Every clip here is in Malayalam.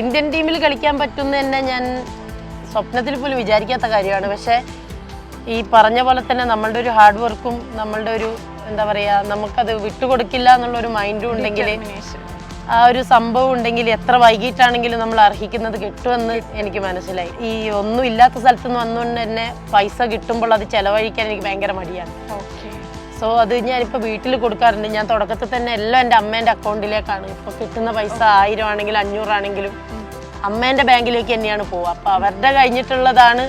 ഇന്ത്യൻ ടീമിൽ കളിക്കാൻ പറ്റുന്ന തന്നെ ഞാൻ സ്വപ്നത്തിൽ പോലും വിചാരിക്കാത്ത കാര്യമാണ്. പക്ഷേ ഈ പറഞ്ഞ പോലെ തന്നെ നമ്മളുടെ ഒരു ഹാർഡ് വർക്കും നമ്മളുടെ ഒരു എന്താ പറയുക നമുക്കത് വിട്ടുകൊടുക്കില്ല എന്നുള്ള ഒരു മൈൻഡും ഉണ്ടെങ്കിൽ ആ ഒരു സംഭവം ഉണ്ടെങ്കിൽ എത്ര വൈകിട്ടാണെങ്കിലും നമ്മൾ അർഹിക്കുന്നത് കിട്ടുമെന്ന് എനിക്ക് മനസ്സിലായി. ഈ ഒന്നും ഇല്ലാത്ത സ്ഥലത്ത് നിന്ന് വന്നുകൊണ്ട് തന്നെ പൈസ കിട്ടുമ്പോൾ അത് ചെലവഴിക്കാൻ എനിക്ക് ഭയങ്കര മടിയാണ്. സോ അത് ഞാനിപ്പോൾ വീട്ടിൽ കൊടുക്കാറുണ്ട്. ഞാൻ തുടക്കത്തിൽ തന്നെ എല്ലാം എന്റെ അമ്മേന്റെ അക്കൗണ്ടിലേക്കാണ്. ഇപ്പോൾ കിട്ടുന്ന പൈസ ആയിരം ആണെങ്കിലും അഞ്ഞൂറാണെങ്കിലും അമ്മേന്റെ ബാങ്കിലേക്ക് തന്നെയാണ് പോവുക. അപ്പോൾ അവരുടെ കഴിഞ്ഞിട്ടുള്ളതാണ്.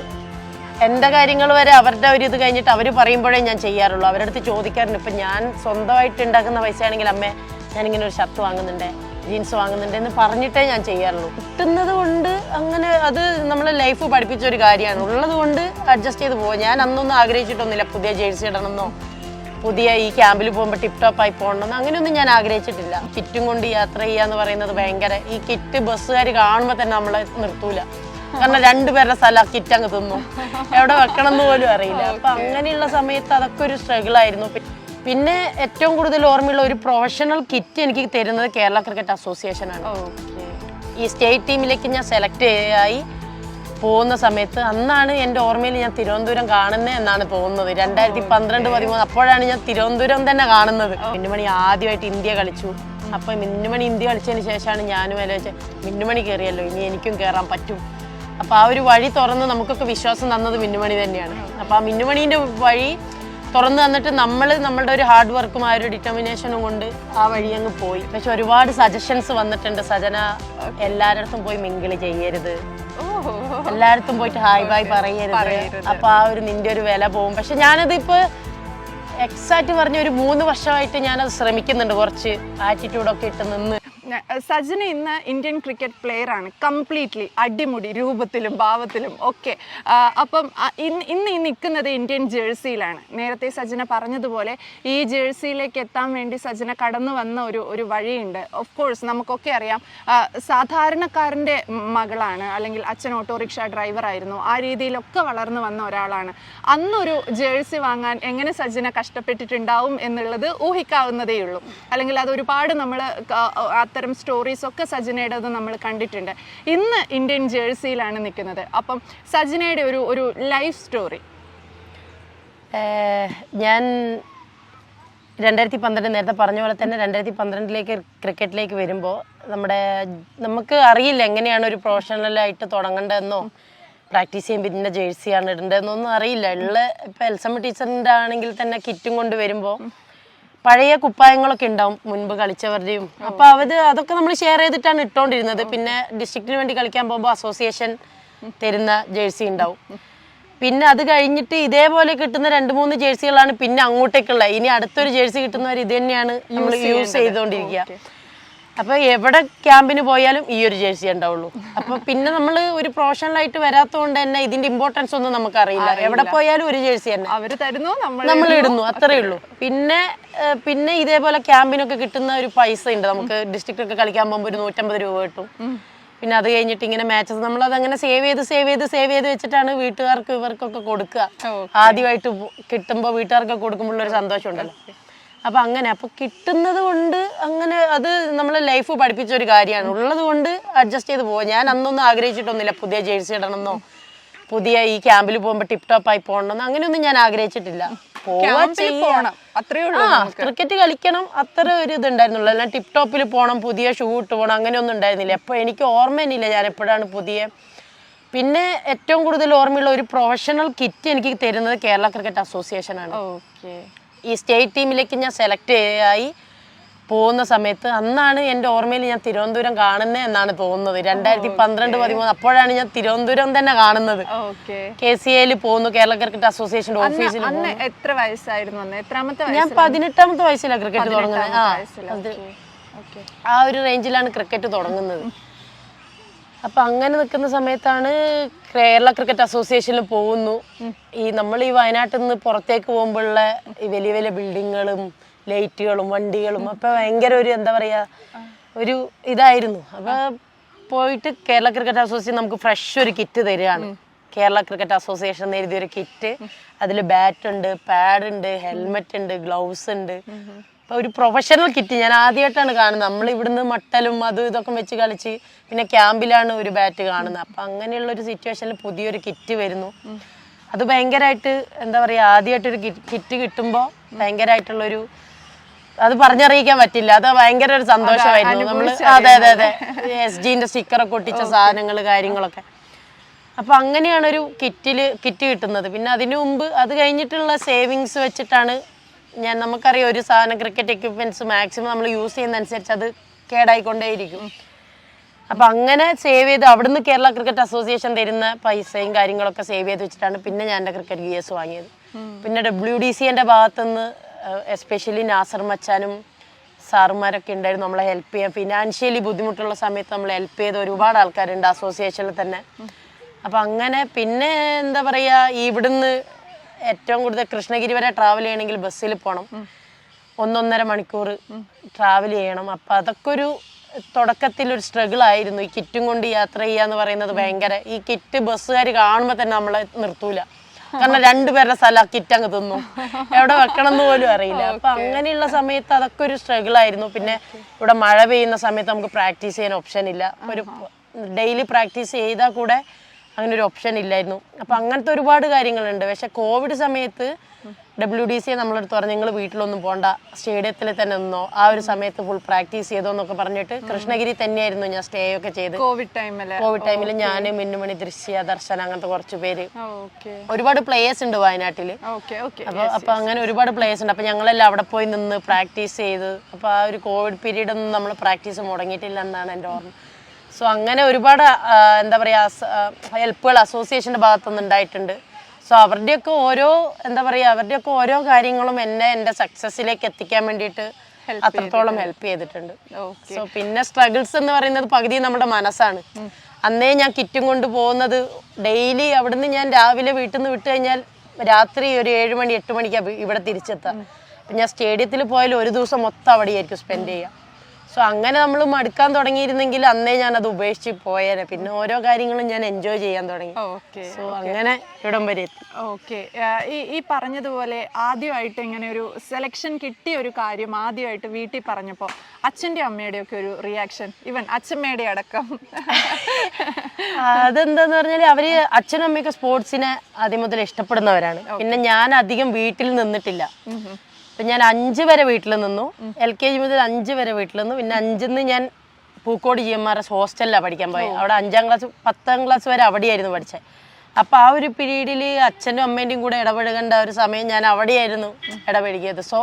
എന്റെ കാര്യങ്ങൾ വരെ അവരുടെ ഒരു ഇത് കഴിഞ്ഞിട്ട് അവർ പറയുമ്പോഴേ ഞാൻ ചെയ്യാറുള്ളൂ. അവരുടെ അടുത്ത് ചോദിക്കാറുണ്ട്. ഇപ്പം ഞാൻ സ്വന്തമായിട്ട് ഉണ്ടാക്കുന്ന പൈസ ആണെങ്കിൽ അമ്മേ ഞാനിങ്ങനെ ഒരു ഷർട്ട് വാങ്ങുന്നുണ്ട് ജീൻസ് വാങ്ങുന്നുണ്ട് എന്ന് പറഞ്ഞിട്ടേ ഞാൻ ചെയ്യാറുള്ളൂ. കിട്ടുന്നത് കൊണ്ട് അങ്ങനെ അത് നമ്മളെ ലൈഫ് പഠിപ്പിച്ച ഒരു കാര്യമാണ്. ഉള്ളത് കൊണ്ട് അഡ്ജസ്റ്റ് ചെയ്ത് പോവാം ഞാൻ അന്നൊന്നും ആഗ്രഹിച്ചിട്ടൊന്നുമില്ല. പുതിയ ജേഴ്സി ഇടണമെന്നോ പുതിയ ഈ ക്യാമ്പിൽ പോകുമ്പോൾ ടിപ് ടോപ്പ് ആയി പോകണമെന്ന് അങ്ങനെയൊന്നും ഞാൻ ആഗ്രഹിച്ചിട്ടില്ല. കിറ്റും കൊണ്ട് യാത്ര ചെയ്യുക ചെയ്യാന്ന് പറയുന്നത് ഭയങ്കര ഈ കിറ്റ് ബസ്സുകാർ കാണുമ്പോൾ തന്നെ നമ്മളെ നിർത്തൂല. കാരണം രണ്ടുപേരുടെ സ്ഥലം കിറ്റ് അങ്ങ് തിന്നു. എവിടെ വെക്കണം എന്ന് പോലും അറിയില്ല. അപ്പൊ അങ്ങനെയുള്ള സമയത്ത് അതൊക്കെ ഒരു സ്ട്രഗിൾ ആയിരുന്നു. പിന്നെ ഏറ്റവും കൂടുതൽ ഓർമ്മയുള്ള ഒരു പ്രൊഫഷണൽ കിറ്റ് എനിക്ക് തരുന്നത് കേരള ക്രിക്കറ്റ് അസോസിയേഷൻ ആണ്. ഈ സ്റ്റേറ്റ് ടീമിലേക്ക് ഞാൻ സെലക്ട് ആയി. പോകുന്ന സമയത്ത് അന്നാണ് എന്റെ ഓർമ്മയിൽ ഞാൻ തിരുവനന്തപുരം കാണുന്നത് എന്നാണ് തോന്നുന്നത്. രണ്ടായിരത്തി പന്ത്രണ്ട് പതിമൂന്ന് അപ്പോഴാണ് ഞാൻ തിരുവനന്തപുരം തന്നെ കാണുന്നത്. മിന്നുമണി ആദ്യമായിട്ട് ഇന്ത്യ കളിച്ചു. അപ്പം മിന്നുമണി ഇന്ത്യ കളിച്ചതിന് ശേഷമാണ് ഞാനും ആലോചിച്ചത് മിന്നുമണി കയറിയല്ലോ ഇനി എനിക്കും കയറാൻ പറ്റും. അപ്പം ആ ഒരു വഴി തുറന്ന് നമുക്കൊക്കെ വിശ്വാസം തന്നത് മിന്നുമണി തന്നെയാണ്. അപ്പം ആ മിന്നുമണീന്റെ വഴി തുറന്നു തന്നിട്ട് നമ്മൾ നമ്മളുടെ ഒരു ഹാർഡ് വർക്കും ആ ഒരു ഡിറ്റർമിനേഷനും കൊണ്ട് ആ വഴി അങ്ങ് പോയി. പക്ഷെ ഒരുപാട് സജഷൻസ് വന്നിട്ടുണ്ട്. സജന എല്ലാവരുടെ പോയി മിങ്കിൾ ചെയ്യരുത്. എല്ലായിടത്തും പോയിട്ട് ഹായ് ബായ് പറയരുത്. അപ്പൊ ആ ഒരു നിന്റെ ഒരു വില പോകും. പക്ഷെ ഞാനത് ഇപ്പൊ എക്സാക്ട് പറഞ്ഞ ഒരു മൂന്ന് വർഷമായിട്ട് ഞാനത് ശ്രമിക്കുന്നുണ്ട്. കുറച്ച് ആറ്റിറ്റ്യൂഡൊക്കെ ഇട്ട് നിന്ന് സജിന ഇന്ന് ഇന്ത്യൻ ക്രിക്കറ്റ് പ്ലെയർ ആണ്. കംപ്ലീറ്റ്ലി അടിമുടി രൂപത്തിലും ഭാവത്തിലും ഒക്കെ. അപ്പം ഇന്ന് ഇന്ന് ഈ നിൽക്കുന്നത് ഇന്ത്യൻ ജേഴ്സിയിലാണ് നേരത്തെ സജിന പറഞ്ഞതുപോലെ ഈ ജേഴ്സിയിലേക്ക് എത്താൻ വേണ്ടി സജിന കടന്നു വന്ന ഒരു ഒരു വഴിയുണ്ട്. ഓഫ് കോഴ്സ് നമുക്കൊക്കെ അറിയാം സാധാരണക്കാരന്റെ മകളാണ് അല്ലെങ്കിൽ അച്ഛൻ ഓട്ടോറിക്ഷ ഡ്രൈവർ ആയിരുന്നു. ആ രീതിയിലൊക്കെ വളർന്നു വന്ന ഒരാളാണ്. അന്നൊരു ജേഴ്സി വാങ്ങാൻ എങ്ങനെ സജിന കഷ്ടപ്പെട്ടിട്ടുണ്ടാവും എന്നുള്ളത് ഊഹിക്കാവുന്നതേ ഉള്ളൂ അല്ലെങ്കിൽ അത് ഒരുപാട് നമ്മൾ അത്തരം സ്റ്റോറീസ് ഒക്കെ സജിനയുടേത് നമ്മൾ കണ്ടിട്ടുണ്ട്. ഇന്ന് ഇന്ത്യൻ ജേഴ്സിയിലാണ് നിൽക്കുന്നത്. അപ്പം സജിനയുടെ ഒരു ഒരു ലൈഫ് സ്റ്റോറി ഞാൻ രണ്ടായിരത്തി പന്ത്രണ്ട് നേരത്തെ പറഞ്ഞ പോലെ തന്നെ രണ്ടായിരത്തി പന്ത്രണ്ടിലേക്ക് ക്രിക്കറ്റിലേക്ക് വരുമ്പോൾ നമ്മുടെ നമുക്ക് അറിയില്ല എങ്ങനെയാണ് ഒരു പ്രൊഫഷണലായിട്ട് തുടങ്ങേണ്ടതെന്നോ പ്രാക്ടീസ് ചെയ്യുമ്പോൾ ഇതിന്റെ ജേഴ്സിയാണ് ഇടേണ്ടതെന്നൊന്നും അറിയില്ല. ഉള്ള ഇപ്പം എൽസമ്മ ടീച്ചറിന്റെ ആണെങ്കിൽ തന്നെ കിറ്റും കൊണ്ട് വരുമ്പോൾ പഴയ കുപ്പായങ്ങളൊക്കെ ഉണ്ടാവും മുൻപ് കളിച്ചവരുടെയും. അപ്പൊ അവർ അതൊക്കെ നമ്മൾ ഷെയർ ചെയ്തിട്ടാണ് ഇട്ടോണ്ടിരുന്നത്. പിന്നെ ഡിസ്ട്രിക്റ്റിന് വേണ്ടി കളിക്കാൻ പോകുമ്പോൾ അസോസിയേഷൻ തരുന്ന ജേഴ്സി ഉണ്ടാവും. പിന്നെ അത് കഴിഞ്ഞിട്ട് ഇതേപോലെ കിട്ടുന്ന രണ്ട് മൂന്ന് ജേഴ്സികളാണ് പിന്നെ അങ്ങോട്ടേക്കുള്ള ഇനി അടുത്തൊരു ജേഴ്സി കിട്ടുന്നവർ ഇത് തന്നെയാണ് നമ്മൾ യൂസ് ചെയ്തുകൊണ്ടിരിക്കുക അപ്പൊ എവിടെ ക്യാമ്പിന് പോയാലും ഈ ഒരു ജേഴ്സി ഉണ്ടാവുള്ളൂ. അപ്പൊ പിന്നെ നമ്മൾ ഒരു പ്രൊഫഷണലായിട്ട് വരാത്തതുകൊണ്ട് തന്നെ ഇതിന്റെ ഇമ്പോർട്ടൻസ് ഒന്നും നമുക്ക് അറിയില്ല. എവിടെ പോയാലും ഒരു ജേഴ്സി തന്നെ. അവർ തരുന്നു നമ്മൾ ഇടുന്നു. അത്രേ ഉള്ളൂ. പിന്നെ പിന്നെ ഇതേപോലെ ക്യാമ്പിനൊക്കെ കിട്ടുന്ന ഒരു പൈസ ഉണ്ട്. നമുക്ക് ഡിസ്ട്രിക്റ്റ് ഒക്കെ കളിക്കാൻ പോകുമ്പോൾ ഒരു നൂറ്റമ്പത് രൂപ കിട്ടും. പിന്നെ അത് കഴിഞ്ഞിട്ട് ഇങ്ങനെ മാച്ചസ് നമ്മൾ അത് അങ്ങനെ സേവ് ചെയ്ത് സേവ് ചെയ്ത് സേവ് ചെയ്ത് വെച്ചിട്ടാണ് വീട്ടുകാർക്ക് ഇവർക്കൊക്കെ കൊടുക്കുക. ആദ്യമായിട്ട് കിട്ടുമ്പോൾ വീട്ടുകാർക്ക് കൊടുക്കുമ്പോൾ ഒരു സന്തോഷം ഉണ്ടല്ലോ അപ്പൊ അങ്ങനെ അപ്പൊ കിട്ടുന്നത് കൊണ്ട് അങ്ങനെ അത് നമ്മളെ ലൈഫ് പഠിപ്പിച്ച ഒരു കാര്യമാണ്. ഉള്ളത് കൊണ്ട് അഡ്ജസ്റ്റ് ചെയ്ത് പോവാം. ഞാൻ അന്നൊന്നും ആഗ്രഹിച്ചിട്ടൊന്നുമില്ല പുതിയ ജേഴ്സി ഇടണമെന്നോ പുതിയ ഈ ക്യാമ്പിൽ പോകുമ്പോൾ ടിപ് ടോപ്പ് ആയി പോകണമെന്നോ അങ്ങനെയൊന്നും ഞാൻ ആഗ്രഹിച്ചിട്ടില്ല. ചെയ്യാ. പോണം. ഉള്ളൂ ക്രിക്കറ്റ് കളിക്കണം. അത്ര ഒരു ഇത് ഉണ്ടായിരുന്നുള്ളൂ അല്ല ടിപ് ടോപ്പിൽ പോകണം പുതിയ ഷൂ ഇട്ട് പോകണം അങ്ങനെയൊന്നും ഉണ്ടായിരുന്നില്ല. എപ്പോൾ എനിക്ക് ഓർമ്മയില്ല ഞാൻ എപ്പോഴാണ് പുതിയ. പിന്നെ ഏറ്റവും കൂടുതൽ ഓർമ്മയുള്ള ഒരു പ്രൊഫഷണൽ കിറ്റ് എനിക്ക് തരുന്നത് കേരള ക്രിക്കറ്റ് അസോസിയേഷൻ ആണ്. ഓക്കെ ഈ സ്റ്റേറ്റ് ടീമിലേക്ക് ഞാൻ സെലക്ട് ആയി പോകുന്ന സമയത്ത് അന്നാണ് എന്റെ ഓർമ്മയിൽ ഞാൻ തിരുവനന്തപുരം കാണുന്നത് എന്നാണ് തോന്നുന്നത്. രണ്ടായിരത്തി പന്ത്രണ്ട് പതിമൂന്ന് അപ്പോഴാണ് ഞാൻ തിരുവനന്തപുരം തന്നെ കാണുന്നത്. കെ സി എയിൽ പോകുന്നു കേരള ക്രിക്കറ്റ് അസോസിയേഷന്റെ ഓഫീസിൽ എത്ര വയസ്സായിരുന്നു എത്രാമത്തെ ഞാൻ പതിനെട്ടാമത്തെ വയസ്സിലാണ് ക്രിക്കറ്റ് തുടങ്ങുന്നത്. ആ ഒരു റേഞ്ചിലാണ് ക്രിക്കറ്റ് തുടങ്ങുന്നത്. അപ്പൊ അങ്ങനെ നിൽക്കുന്ന സമയത്താണ് കേരള ക്രിക്കറ്റ് അസോസിയേഷനിൽ പോകുന്നു. ഈ നമ്മൾ ഈ വയനാട്ടിൽ നിന്ന് പുറത്തേക്ക് പോകുമ്പോഴുള്ള ഈ വലിയ വലിയ ബിൽഡിങ്ങുകളും ലൈറ്റുകളും വണ്ടികളും അപ്പൊ ഭയങ്കര ഒരു എന്താ പറയാ ഒരു ഇതായിരുന്നു. അപ്പൊ പോയിട്ട് കേരള ക്രിക്കറ്റ് അസോസിയേഷൻ നമുക്ക് ഫ്രഷ് ഒരു കിറ്റ് തരികയാണ്. കേരള ക്രിക്കറ്റ് അസോസിയേഷൻ എഴുതിയൊരു കിറ്റ് അതിൽ ബാറ്റ് ഉണ്ട് പാഡ് ഉണ്ട് ഹെൽമെറ്റ് ഉണ്ട് ഗ്ലൗസ് ഉണ്ട്. അപ്പൊ ഒരു പ്രൊഫഷണൽ കിറ്റ് ഞാൻ ആദ്യമായിട്ടാണ് കാണുന്നത്. നമ്മൾ ഇവിടുന്ന് മട്ടലും അതും ഇതൊക്കെ വെച്ച് കളിച്ച് പിന്നെ ക്യാമ്പിലാണ് ഒരു ബാറ്റ് കാണുന്നത്. അപ്പൊ അങ്ങനെയുള്ള ഒരു സിറ്റുവേഷനിൽ പുതിയൊരു കിറ്റ് വരുന്നു. അത് ഭയങ്കരമായിട്ട് എന്താ പറയാ ആദ്യമായിട്ടൊരു കിറ്റ് കിട്ടുമ്പോൾ ഭയങ്കരമായിട്ടുള്ളൊരു അത് പറഞ്ഞറിയിക്കാൻ പറ്റില്ല. അത് ഭയങ്കര ഒരു സന്തോഷമായിരുന്നു. നമ്മൾ അതെ അതെ അതെ. എസ് ജിന്റെ സ്റ്റിക്കറൊക്കെ ഒട്ടിച്ച സാധനങ്ങൾ കാര്യങ്ങളൊക്കെ. അപ്പൊ അങ്ങനെയാണ് ഒരു കിറ്റിൽ കിറ്റ് കിട്ടുന്നത്. പിന്നെ അതിനു മുമ്പ് അത് കഴിഞ്ഞിട്ടുള്ള സേവിങ്സ് വെച്ചിട്ടാണ് ഞാൻ നമുക്കറിയാം ഒരു സാധനം ക്രിക്കറ്റ് എക്യുപ്മെന്റ്സ് മാക്സിമം നമ്മൾ യൂസ് ചെയ്യുന്ന അനുസരിച്ച് അത് കേടായിക്കൊണ്ടേയിരിക്കും. അപ്പൊ അങ്ങനെ സേവ് ചെയ്ത് അവിടുന്ന് കേരള ക്രിക്കറ്റ് അസോസിയേഷൻ തരുന്ന പൈസയും കാര്യങ്ങളൊക്കെ സേവ് ചെയ്ത് വെച്ചിട്ടാണ് പിന്നെ ഞാൻ എന്റെ ക്രിക്കറ്റ് ഗിയേഴ്സ് വാങ്ങിയത്. പിന്നെ ഡബ്ല്യു ഡി സി എന്റെ ഭാഗത്തുനിന്ന് എസ്പെഷ്യലി നാസർ മച്ചാനും സാറുമാരൊക്കെ ഉണ്ടായിരുന്നു. നമ്മളെ ഹെൽപ്പ് ചെയ്യാൻ ഫിനാൻഷ്യലി ബുദ്ധിമുട്ടുള്ള സമയത്ത് നമ്മൾ ഹെൽപ്പ് ചെയ്ത ഒരുപാട് ആൾക്കാരുണ്ട് അസോസിയേഷനിൽ തന്നെ. അപ്പം അങ്ങനെ പിന്നെ എന്താ പറയുക ഇവിടുന്ന് ഏറ്റവും കൂടുതൽ കൃഷ്ണഗിരി വരെ ട്രാവൽ ചെയ്യണമെങ്കിൽ ബസ്സിൽ പോകണം ഒന്നൊന്നര മണിക്കൂർ ട്രാവൽ ചെയ്യണം. അപ്പൊ അതൊക്കെ ഒരു തുടക്കത്തിൽ ഒരു സ്ട്രഗിൾ ആയിരുന്നു. ഈ കിറ്റും കൊണ്ട് യാത്ര ചെയ്യുക എന്ന് പറയുന്നത് ഭയങ്കര ഈ കിറ്റ് ബസ്സുകാർ കാണുമ്പോൾ തന്നെ നമ്മളെ നിർത്തൂല. കാരണം രണ്ടുപേരുടെ സ്ഥലം ആ കിറ്റ് അങ്ങ് തിന്നു. എവിടെ വെക്കണം എന്ന് പോലും അറിയില്ല. അപ്പൊ അങ്ങനെയുള്ള സമയത്ത് അതൊക്കെ ഒരു സ്ട്രഗിൾ ആയിരുന്നു. പിന്നെ ഇവിടെ മഴ പെയ്യുന്ന സമയത്ത് നമുക്ക് പ്രാക്ടീസ് ചെയ്യാൻ ഓപ്ഷൻ ഇല്ല. ഒരു ഡെയിലി പ്രാക്ടീസ് ചെയ്താൽ കൂടെ അങ്ങനെ ഒരു ഓപ്ഷൻ ഇല്ലായിരുന്നു. അപ്പൊ അങ്ങനത്തെ ഒരുപാട് കാര്യങ്ങളുണ്ട്. പക്ഷെ കോവിഡ് സമയത്ത് ഡബ്ല്യു ഡി സി നമ്മളെടുത്ത് പറഞ്ഞു നിങ്ങൾ വീട്ടിലൊന്നും പോണ്ട. സ്റ്റേഡിയത്തിൽ തന്നെ നിന്നോ. ആ ഒരു സമയത്ത് ഫുൾ പ്രാക്ടീസ് ചെയ്തോ എന്നൊക്കെ പറഞ്ഞിട്ട് കൃഷ്ണഗിരി തന്നെയായിരുന്നു ഞാൻ സ്റ്റേ ഒക്കെ ചെയ്ത്. കോവിഡ് ടൈമിൽ കോവിഡ് ടൈമിൽ ഞാൻ മിന്നുമണി ദൃശ്യ ദർശന അങ്ങനത്തെ കുറച്ച് പേര്. ഒരുപാട് പ്ലേയേഴ്സ് ഉണ്ട് വയനാട്ടിൽ അപ്പൊ അപ്പൊ അങ്ങനെ ഒരുപാട് പ്ലേയേഴ്സ് ഉണ്ട്. അപ്പൊ ഞങ്ങളെല്ലാം അവിടെ പോയി നിന്ന് പ്രാക്ടീസ് ചെയ്ത്. അപ്പൊ ആ ഒരു കോവിഡ് പീരീഡ് ഒന്നും നമ്മൾ പ്രാക്ടീസ് മുടങ്ങിയിട്ടില്ല എന്നാണ് എന്റെ ഓർമ്മ. സോ അങ്ങനെ ഒരുപാട് എന്താ പറയുക ഹെൽപ്പുകൾ അസോസിയേഷന്റെ ഭാഗത്തുനിന്ന് ഉണ്ടായിട്ടുണ്ട്. സോ അവരുടെയൊക്കെ ഓരോ എന്താ പറയുക അവരുടെയൊക്കെ ഓരോ കാര്യങ്ങളും എന്നെ എന്റെ സക്സസ്സിലേക്ക് എത്തിക്കാൻ വേണ്ടിയിട്ട് അത്രത്തോളം ഹെൽപ്പ് ചെയ്തിട്ടുണ്ട്. സോ പിന്നെ സ്ട്രഗിൾസ് എന്ന് പറയുന്നത് പകുതി നമ്മുടെ മനസ്സാണ്. അന്നേ ഞാൻ കിറ്റും കൊണ്ട് പോകുന്നത് ഡെയിലി അവിടുന്ന് ഞാൻ രാവിലെ വീട്ടിൽ നിന്ന് വിട്ട് കഴിഞ്ഞാൽ രാത്രി ഒരു ഏഴ് മണി എട്ട് മണിക്കാണ് ഇവിടെ തിരിച്ചെത്താം ഞാൻ സ്റ്റേഡിയത്തിൽ പോയാലും ഒരു ദിവസം മൊത്തം അവിടെയായിരിക്കും സ്പെൻഡ് ചെയ്യുക. സോ അങ്ങനെ നമ്മൾ മടുക്കാൻ തുടങ്ങിയിരുന്നെങ്കിൽ അന്നേ ഞാൻ അത് ഉപേക്ഷിച്ച് പോയേനെ. പിന്നെ ഓരോ കാര്യങ്ങളും ഞാൻ എൻജോയ് ചെയ്യാൻ തുടങ്ങി. സോ അങ്ങനെ ഇവിടം വരെ എത്തി. ഓക്കെ ഈ ഈ പറഞ്ഞതുപോലെ ആദ്യമായിട്ട് ഇങ്ങനെ ഒരു സെലക്ഷൻ കിട്ടിയ ഒരു കാര്യം ആദ്യമായിട്ട് വീട്ടിൽ പറഞ്ഞപ്പോൾ അച്ഛന്റെ അമ്മയുടെ ഒക്കെ ഒരു റിയാക്ഷൻ ഇവൻ അച്ഛമ്മയുടെ അടക്കം. അതെന്താന്ന് പറഞ്ഞാൽ അവർ അച്ഛനും അമ്മയൊക്കെ സ്പോർട്സിനെ ആദ്യം മുതൽ ഇഷ്ടപ്പെടുന്നവരാണ്. പിന്നെ ഞാൻ അധികം വീട്ടിൽ നിന്നിട്ടില്ല. അപ്പൊ ഞാൻ അഞ്ച് വരെ വീട്ടിൽ നിന്നു. എൽ കെ ജി മുതൽ അഞ്ച് വരെ വീട്ടിൽ നിന്നു. പിന്നെ അഞ്ചിന്ന് ഞാൻ Pookode G M R S ഹോസ്റ്റലിലാണ് പഠിക്കാൻ പോയത് അവിടെ അഞ്ചാം ക്ലാസ് പത്താം ക്ലാസ് വരെ അവിടെയായിരുന്നു പഠിച്ചത് അപ്പൊ ആ ഒരു പീരീഡിൽ അച്ഛനും അമ്മേന്റെയും കൂടെ ഇടപഴകേണ്ട ഒരു സമയം ഞാൻ അവിടെയായിരുന്നു ഇടപഴകിയത്. സോ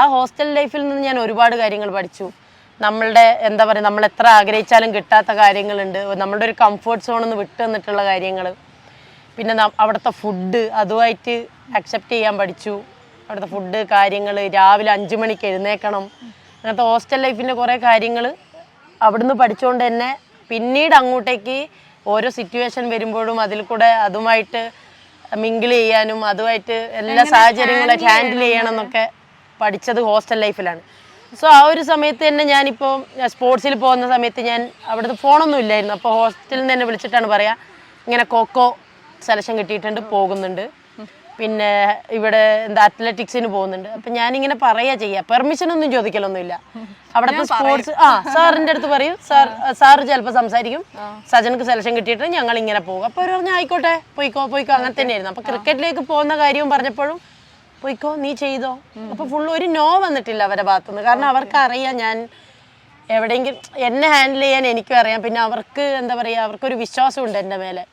ആ ഹോസ്റ്റൽ ലൈഫിൽ നിന്ന് ഞാൻ ഒരുപാട് കാര്യങ്ങൾ പഠിച്ചു. നമ്മളുടെ എന്താ പറയുക നമ്മൾ എത്ര ആഗ്രഹിച്ചാലും കിട്ടാത്ത കാര്യങ്ങളുണ്ട്. നമ്മളുടെ ഒരു കംഫർട്ട് സോണിൽ നിന്ന് വിട്ടു നിന്നിട്ടുള്ള കാര്യങ്ങൾ പിന്നെ അവിടുത്തെ ഫുഡ് അതുമായിട്ട് അക്സെപ്റ്റ് ചെയ്യാൻ പഠിച്ചു. അവിടുത്തെ ഫുഡ് കാര്യങ്ങൾ രാവിലെ അഞ്ചു മണിക്ക് എഴുന്നേക്കണം. അങ്ങനത്തെ ഹോസ്റ്റൽ ലൈഫിന്റെ കുറേ കാര്യങ്ങൾ അവിടുന്ന് പഠിച്ചുകൊണ്ട് തന്നെ പിന്നീട് അങ്ങോട്ടേക്ക് ഓരോ സിറ്റുവേഷൻ വരുമ്പോഴും അതിൽ കൂടെ അതുമായിട്ട് മിങ്കിൾ ചെയ്യാനും അതുമായിട്ട് എല്ലാ സാഹചര്യങ്ങളും ഹാൻഡിൽ ചെയ്യണം? എന്നൊക്കെ പഠിച്ചത് ഹോസ്റ്റൽ ലൈഫിലാണ് സോ ആ ഒരു സമയത്ത് തന്നെ ഞാനിപ്പോൾ സ്പോർട്സിൽ പോകുന്ന സമയത്ത് ഞാൻ അവിടുത്തെ ഫോണൊന്നും ഇല്ലായിരുന്നു. അപ്പോൾ ഹോസ്റ്റലിൽ നിന്ന് തന്നെ വിളിച്ചിട്ടാണ് പറയുക ഇങ്ങനെ കോക്കോ സെലക്ഷൻ കിട്ടിയിട്ടുണ്ട് പോകുന്നുണ്ട്. പിന്നെ ഇവിടെ എന്താ അത്ലറ്റിക്സിന് പോകുന്നുണ്ട്. അപ്പൊ ഞാനിങ്ങനെ പറയാ ചെയ്യാ. പെർമിഷൻ ഒന്നും ചോദിക്കലൊന്നുമില്ല. അവിടെ സ്പോർട്സ് ആ സാറിന്റെ അടുത്ത് പറയും. സാർ സാറ് ചിലപ്പോൾ സംസാരിക്കും. സജനക്ക് സെലക്ഷൻ കിട്ടിയിട്ട് ഞങ്ങൾ ഇങ്ങനെ പോകും. അപ്പൊ അവർ പറഞ്ഞു ആയിക്കോട്ടെ പോയിക്കോ പോയിക്കോ. അങ്ങനെ തന്നെയായിരുന്നു. അപ്പൊ ക്രിക്കറ്റിലേക്ക് പോകുന്ന കാര്യവും പറഞ്ഞപ്പോഴും പോയിക്കോ നീ ചെയ്തോ. അപ്പൊ ഫുൾ ഒരു നോ വന്നിട്ടില്ല അവരുടെ ഭാഗത്തുനിന്ന്. കാരണം അവർക്ക് അറിയാം ഞാൻ എവിടെയെങ്കിലും എന്നെ ഹാൻഡിൽ ചെയ്യാൻ എനിക്കും അറിയാം. പിന്നെ അവർക്ക് എന്താ പറയാ അവർക്കൊരു വിശ്വാസമുണ്ട് എന്റെ മേലെ.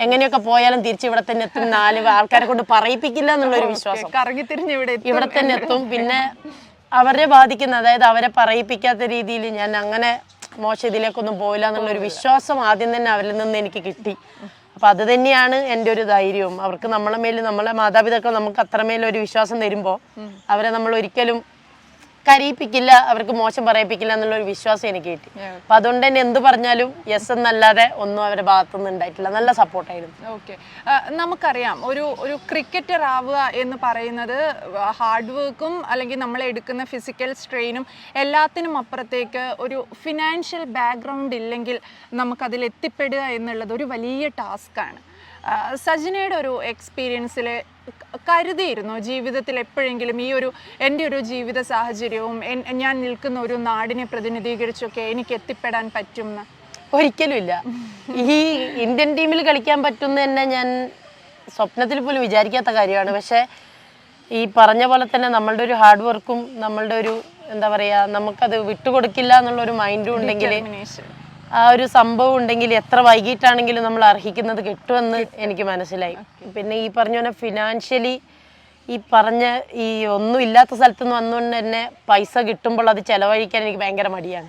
എങ്ങനെയൊക്കെ പോയാലും തിരിച്ച് ഇവിടെ തന്നെ എത്തും നാല് ആൾക്കാരെ കൊണ്ട് പറയിപ്പിക്കില്ല എന്നുള്ളൊരു വിശ്വാസം. കറങ്ങി തിരിഞ്ഞ് ഇവിടെ. ഇവിടെ തന്നെ എത്തും. പിന്നെ അവരെ ബാധിക്കുന്ന അതായത് അവരെ പറയിപ്പിക്കാത്ത രീതിയിൽ ഞാൻ അങ്ങനെ മോശം ഇതിലേക്കൊന്നും പോയില്ല എന്നുള്ളൊരു വിശ്വാസം ആദ്യം തന്നെ അവരിൽ നിന്ന് എനിക്ക് കിട്ടി. അപ്പൊ അത് തന്നെയാണ് എന്റെ ഒരു ധൈര്യവും. അവർക്ക് നമ്മളെ മേൽ നമ്മളെ മാതാപിതാക്കൾ നമുക്ക് അത്രമേൽ ഒരു വിശ്വാസം തരുമ്പോൾ അവരെ നമ്മൾ ഒരിക്കലും കരയിപ്പിക്കില്ല അവർക്ക് മോശം പറയിപ്പിക്കില്ല എന്നുള്ള ഒരു വിശ്വാസം എനിക്ക് കിട്ടി. അപ്പൊ അതുകൊണ്ട് തന്നെ എന്ത് പറഞ്ഞാലും യെസ് എന്നല്ലാതെ ഒന്നും അവരുടെ ഭാഗത്തുനിന്ന് ഉണ്ടായിട്ടില്ല. നല്ല സപ്പോർട്ടായിരുന്നു ഓക്കെ നമുക്കറിയാം. ഒരു ഒരു ക്രിക്കറ്റർ ആവുക എന്ന് പറയുന്നത് ഹാർഡ് വർക്കും അല്ലെങ്കിൽ നമ്മൾ എടുക്കുന്ന ഫിസിക്കൽ സ്ട്രെയിനും എല്ലാത്തിനും അപ്പുറത്തേക്ക് ഒരു ഫിനാൻഷ്യൽ ബാക്ക്ഗ്രൗണ്ട് ഇല്ലെങ്കിൽ നമുക്കതിൽ എത്തിപ്പെടുക എന്നുള്ളത് ഒരു വലിയ ടാസ്ക് ആ, സജിനയുടെ ഒരു എക്സ്പീരിയൻസിൽ കരുതിയിരുന്നോ ജീവിതത്തിൽ എപ്പോഴെങ്കിലും ഈ ഒരു എന്റെ ഒരു ജീവിത സാഹചര്യവും ഞാൻ നിൽക്കുന്ന ഒരു നാടിനെ പ്രതിനിധീകരിച്ചൊക്കെ എനിക്ക് എത്തിപ്പെടാൻ പറ്റും ഒരിക്കലുമില്ല. ഈ ഇന്ത്യൻ ടീമിൽ കളിക്കാൻ പറ്റുന്ന തന്നെ ഞാൻ സ്വപ്നത്തിൽ പോലും വിചാരിക്കാത്ത കാര്യമാണ്. പക്ഷേ ഈ പറഞ്ഞ പോലെ തന്നെ നമ്മളുടെ ഒരു ഹാർഡ് വർക്കും നമ്മളുടെ ഒരു എന്താ പറയുക നമുക്കത് വിട്ടുകൊടുക്കില്ല എന്നുള്ള ഒരു മൈൻഡും ഉണ്ടെങ്കിൽ. ആ ഒരു സംഭവം ഉണ്ടെങ്കിൽ എത്ര വൈകിട്ടാണെങ്കിലും നമ്മൾ അർഹിക്കുന്നത് കിട്ടുമെന്ന് എനിക്ക് മനസ്സിലായി. പിന്നെ ഈ പറഞ്ഞ പോലെ ഫിനാൻഷ്യലി ഈ പറഞ്ഞ ഈ ഒന്നും ഇല്ലാത്ത സ്ഥലത്ത് നിന്ന് വന്നുകൊണ്ട് തന്നെ പൈസ കിട്ടുമ്പോൾ അത് ചെലവഴിക്കാൻ എനിക്ക് ഭയങ്കര മടിയാണ്.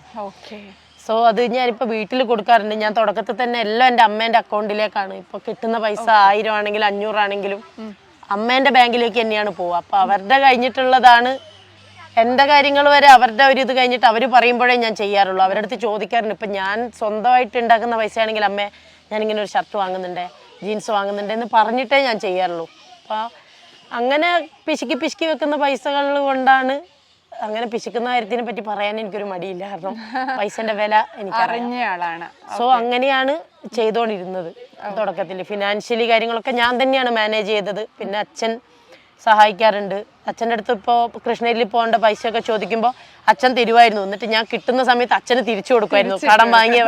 സോ അത് ഞാനിപ്പോൾ വീട്ടിൽ കൊടുക്കാറുണ്ട്. ഞാൻ തുടക്കത്തിൽ തന്നെ എല്ലാം എന്റെ അമ്മേന്റെ അക്കൗണ്ടിലേക്കാണ്. ഇപ്പോൾ കിട്ടുന്ന പൈസ ആയിരം ആണെങ്കിലും അഞ്ഞൂറാണെങ്കിലും അമ്മേന്റെ ബാങ്കിലേക്ക് തന്നെയാണ് പോവുക. അപ്പോൾ അവരുടെ കഴിഞ്ഞിട്ടുള്ളതാണ് എന്റെ കാര്യങ്ങൾ വരെ അവരുടെ ഒരു ഇത് കഴിഞ്ഞിട്ട് അവർ പറയുമ്പോഴേ ഞാൻ ചെയ്യാറുള്ളൂ. അവരുടെ അടുത്ത് ചോദിക്കാറുണ്ട്. ഇപ്പം ഞാൻ സ്വന്തമായിട്ട് ഉണ്ടാക്കുന്ന പൈസയാണെങ്കിൽ അമ്മേ ഇങ്ങനെ ഒരു ഷർട്ട് വാങ്ങുന്നുണ്ട് ജീൻസ് വാങ്ങുന്നുണ്ട് എന്ന് പറഞ്ഞിട്ടേ ഞാൻ ചെയ്യാറുള്ളൂ. അപ്പോൾ അങ്ങനെ പിശുക്കി പിശുക്കി വെക്കുന്ന പൈസകൾ കൊണ്ടാണ് അങ്ങനെ പിശുക്കുന്ന കാര്യത്തിനെ പറ്റി പറയാൻ എനിക്കൊരു മടിയില്ല. കാരണം പൈസന്റെ വില എനിക്കറിയാം. അറിഞ്ഞയാളാണ് സോ അങ്ങനെയാണ് ചെയ്തുകൊണ്ടിരുന്നത് തുടക്കത്തിൽ ഫിനാൻഷ്യലി കാര്യങ്ങളൊക്കെ ഞാൻ തന്നെയാണ് മാനേജ് ചെയ്തത്. പിന്നെ അച്ഛൻ സഹായിക്കാറുണ്ട്. അച്ഛന്റെ അടുത്ത് ഇപ്പോൾ കൃഷ്ണഗിരിയിൽ പോകേണ്ട പൈസയൊക്കെ ചോദിക്കുമ്പോൾ അച്ഛൻ തരുമായിരുന്നു എന്നിട്ട് ഞാൻ കിട്ടുന്ന സമയത്ത് അച്ഛന് തിരിച്ചു കൊടുക്കുമായിരുന്നു കടം വാങ്ങിയ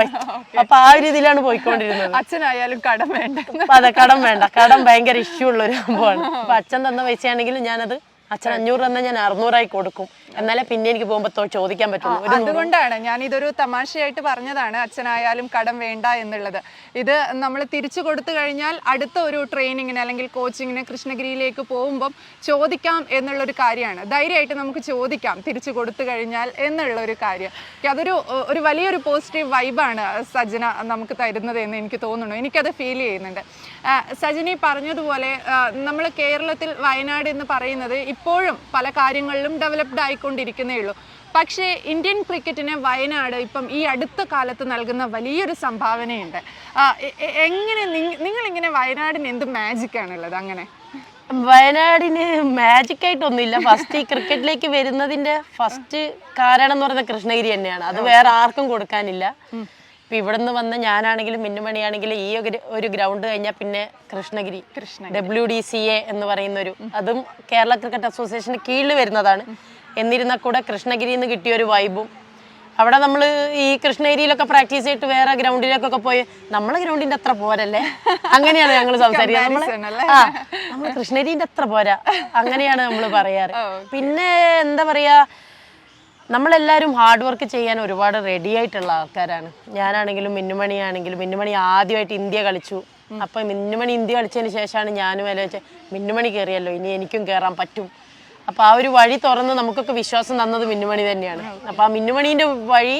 അപ്പൊ ആ ഒരു ഇതിലാണ് പോയിക്കൊണ്ടിരുന്നത്. അച്ഛനായാലും കടം വേണ്ട. അതെ കടം വേണ്ട. കടം ഭയങ്കര ഇഷ്യൂ ഉള്ള ഒരു സംഭവമാണ്. അപ്പൊ അച്ഛൻ തന്ന പൈസയാണെങ്കിൽ ഞാനത് അച്ഛൻ അഞ്ഞൂറ് തന്നെ ഞാൻ അറുന്നൂറായി കൊടുക്കും. എന്നാലേ പിന്നെ എനിക്ക് പോകുമ്പോൾ ചോദിക്കാൻ പറ്റുള്ളൂ. അതുകൊണ്ടാണ് ഞാൻ ഇതൊരു തമാശയായിട്ട് പറഞ്ഞതാണ് അച്ഛനായാലും കടം വേണ്ട എന്നുള്ളത്. ഇത് നമ്മൾ തിരിച്ചു കൊടുത്തു കഴിഞ്ഞാൽ അടുത്ത ഒരു ട്രെയിനിങ്ങിന് അല്ലെങ്കിൽ കോച്ചിങ്ങിന് കൃഷ്ണഗിരിയിലേക്ക് പോകുമ്പം ചോദിക്കാം എന്നുള്ളൊരു കാര്യമാണ്. ധൈര്യമായിട്ട് നമുക്ക് ചോദിക്കാം തിരിച്ചു കൊടുത്തു കഴിഞ്ഞാൽ എന്നുള്ള ഒരു കാര്യം. അതൊരു ഒരു വലിയൊരു പോസിറ്റീവ് വൈബാണ് സജന നമുക്ക് തരുന്നത് എന്ന് എനിക്ക് തോന്നുന്നു. എനിക്കത് ഫീൽ ചെയ്യുന്നുണ്ട്. സജിനി പറഞ്ഞതുപോലെ നമ്മൾ കേരളത്തിൽ വയനാട് എന്ന് പറയുന്നത് ഇപ്പോഴും പല കാര്യങ്ങളിലും ഡെവലപ്ഡ് ആയിക്കൊണ്ടിരിക്കുന്നേ ഉള്ളൂ പക്ഷേ ഇന്ത്യൻ ക്രിക്കറ്റിന് വയനാട് ഇപ്പം ഈ അടുത്ത കാലത്ത് നൽകുന്ന വലിയൊരു സംഭാവനയുണ്ട്. എങ്ങനെ നിങ്ങളിങ്ങനെ വയനാടിന് എന്ത് മാജിക് ആണുള്ളത് അങ്ങനെ? വയനാടിന് മാജിക് ആയിട്ടൊന്നുമില്ല ഫസ്റ്റ് ഈ ക്രിക്കറ്റിലേക്ക് വരുന്നതിന്റെ ഫസ്റ്റ് കാരണം എന്ന് പറയുന്നത് കൃഷ്ണഗിരി തന്നെയാണ്. അത് വേറെ ആർക്കും കൊടുക്കാനില്ല. ഇപ്പൊ ഇവിടുന്ന് വന്ന ഞാനാണെങ്കിലും മിന്നുമണിയാണെങ്കിലും ഈ ഒരു ഗ്രൗണ്ട് കഴിഞ്ഞാൽ പിന്നെ Krishnagiri Krishna W D C A എന്ന് പറയുന്ന ഒരു അതും കേരള ക്രിക്കറ്റ് അസോസിയേഷന് കീഴിൽ വരുന്നതാണ്. എന്നിരുന്നാൽ കൂടെ കൃഷ്ണഗിരിയിൽ നിന്ന് കിട്ടിയ ഒരു വൈബും അവിടെ നമ്മൾ ഈ കൃഷ്ണഗിരിയിലൊക്കെ പ്രാക്ടീസ് ചെയ്തിട്ട് വേറെ ഗ്രൗണ്ടിലേക്കൊക്കെ പോയി നമ്മളെ ഗ്രൗണ്ടിന്റെ അത്ര പോരല്ലേ? അങ്ങനെയാണ് ഞങ്ങൾ സംസാരിക്കുക നമ്മൾ ആ നമ്മൾ കൃഷ്ണഗിരിന്റെ അത്ര പോരാ. അങ്ങനെയാണ് നമ്മൾ പറയാറ്. പിന്നെ എന്താ പറയാ നമ്മളെല്ലാവരും ഹാർഡ് വർക്ക് ചെയ്യാൻ ഒരുപാട് റെഡി ആയിട്ടുള്ള ആൾക്കാരാണ്. ഞാനാണെങ്കിലും മിന്നുമണി ആണെങ്കിലും മിന്നുമണി ആദ്യമായിട്ട് ഇന്ത്യ കളിച്ചു. അപ്പൊ മിന്നുമണി ഇന്ത്യ കളിച്ചതിന് ശേഷമാണ് ഞാനും അല്ലെ വെച്ച് മിന്നുമണി കയറിയല്ലോ ഇനി എനിക്കും കയറാൻ പറ്റും. അപ്പൊ ആ ഒരു വഴി തുറന്ന് നമുക്കൊക്കെ വിശ്വാസം തന്നത് മിന്നുമണി തന്നെയാണ്. അപ്പൊ ആ മിന്നുമണിന്റെ വഴി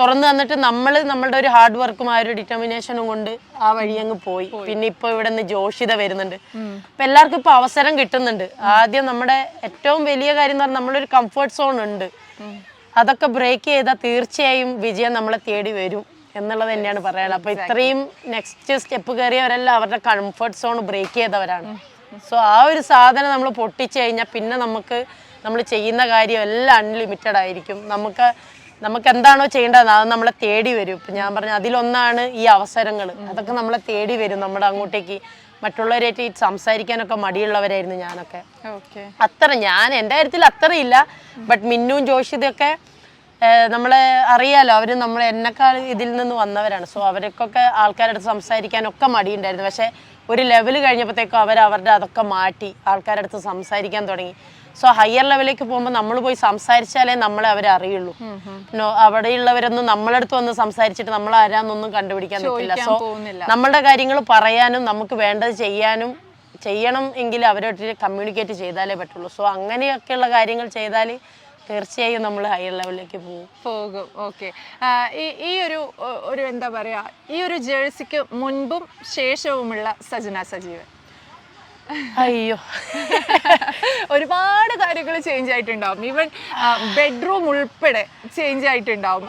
തുറന്നു തന്നിട്ട് നമ്മൾ നമ്മളുടെ ഒരു ഹാർഡ് വർക്കും ആ ഒരു ഡിറ്റർമിനേഷനും കൊണ്ട് ആ വഴി അങ്ങ് പോയി. പിന്നെ ഇപ്പൊ ഇവിടെ നിന്ന് ജോഷിത വരുന്നുണ്ട്. അപ്പൊ എല്ലാവർക്കും ഇപ്പൊ അവസരം കിട്ടുന്നുണ്ട്. ആദ്യം നമ്മുടെ ഏറ്റവും വലിയ കാര്യം എന്ന് പറഞ്ഞാൽ നമ്മളൊരു കംഫർട്ട് സോൺ ഉണ്ട്. അതൊക്കെ ബ്രേക്ക് ചെയ്താൽ തീർച്ചയായും വിജയം നമ്മളെ തേടി വരും എന്നുള്ളത് തന്നെയാണ് പറയാനുള്ളത്. അപ്പൊ ഇത്രയും നെക്സ്റ്റ് സ്റ്റെപ്പ് കയറിയവരെല്ലാം അവരുടെ കംഫർട്ട് സോൺ ബ്രേക്ക് ചെയ്തവരാണ്. സോ ആ ഒരു സാധനം നമ്മൾ പൊട്ടിച്ചു കഴിഞ്ഞാൽ പിന്നെ നമുക്ക് നമ്മൾ ചെയ്യുന്ന കാര്യം എല്ലാം അൺലിമിറ്റഡ് ആയിരിക്കും. നമുക്ക് നമുക്ക് എന്താണോ ചെയ്യേണ്ടത് അത് നമ്മളെ തേടി വരും. ഇപ്പം ഞാൻ പറഞ്ഞ അതിലൊന്നാണ് ഈ അവസരങ്ങൾ അതൊക്കെ നമ്മളെ തേടി വരും നമ്മുടെ അങ്ങോട്ടേക്ക്. മറ്റുള്ളവരായിട്ട് സംസാരിക്കാനൊക്കെ മടിയുള്ളവരായിരുന്നു ഞാനൊക്കെ. അത്ര ഞാൻ എന്റെ കാര്യത്തിൽ അത്ര ഇല്ല ബട്ട് മിന്നും ജോഷിതൊക്കെ നമ്മളെ അറിയാലോ. അവർ നമ്മൾ എന്നെക്കാൾ ഇതിൽ നിന്ന് വന്നവരാണ്. സോ അവർക്കൊക്കെ ആൾക്കാരുടെ സംസാരിക്കാനൊക്കെ മടിയുണ്ടായിരുന്നു. പക്ഷെ ഒരു ലെവൽ കഴിഞ്ഞപ്പോഴത്തേക്കും അവർ അവരുടെ അതൊക്കെ മാറ്റി ആൾക്കാരുടെ അടുത്ത് സംസാരിക്കാൻ തുടങ്ങി. സോ ഹയർ ലെവലിലേക്ക് പോകുമ്പോൾ നമ്മൾ പോയി സംസാരിച്ചാലേ നമ്മളെ അവരെ അറിയുള്ളൂ. അവിടെയുള്ളവരൊന്നും നമ്മളടുത്ത് വന്ന് സംസാരിച്ചിട്ട് നമ്മൾ ആരാന്നൊന്നും കണ്ടുപിടിക്കാൻ പറ്റില്ല. സോ. നമ്മളുടെ കാര്യങ്ങൾ പറയാനും നമുക്ക് വേണ്ടത് ചെയ്യാനും ചെയ്യണം എങ്കിൽ അവരോട്ട് കമ്മ്യൂണിക്കേറ്റ് ചെയ്താലേ പറ്റുള്ളൂ. സോ അങ്ങനെയൊക്കെയുള്ള കാര്യങ്ങൾ ചെയ്താൽ തീർച്ചയായും നമ്മൾ ഹയർ ലെവലിലേക്ക് പോകും. പോകും. ഓക്കെ ഈ ഒരു ഒരു എന്താ പറയുക ഈ ഒരു ജേഴ്സിക്ക് മുൻപും ശേഷവുമുള്ള സജന സജീവൻ. അയ്യോ. ഒരുപാട് കാര്യങ്ങൾ ചേഞ്ച് ആയിട്ടുണ്ടാവും. ഈവൻ ബെഡ്റൂം ഉൾപ്പെടെ ചേഞ്ച് ആയിട്ടുണ്ടാവും.